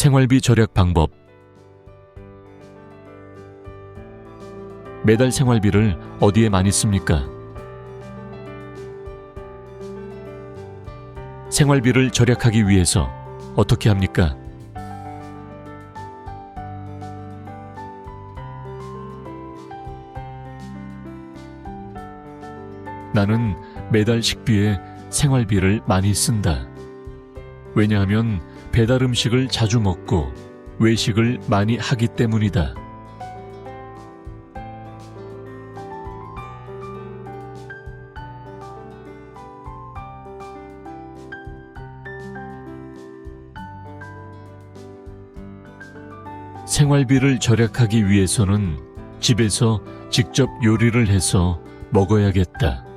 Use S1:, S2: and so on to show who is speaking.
S1: 생활비 절약 방법 매달 생활비를 어디에 많이 씁니까? 생활비를 절약하기 위해서 어떻게 합니까? 나는 매달 식비에 생활비를 많이 쓴다. 왜냐하면 배달 음식을 자주 먹고 외식을 많이 하기 때문이다. 생활비를 절약하기 위해서는 집에서 직접 요리를 해서 먹어야겠다.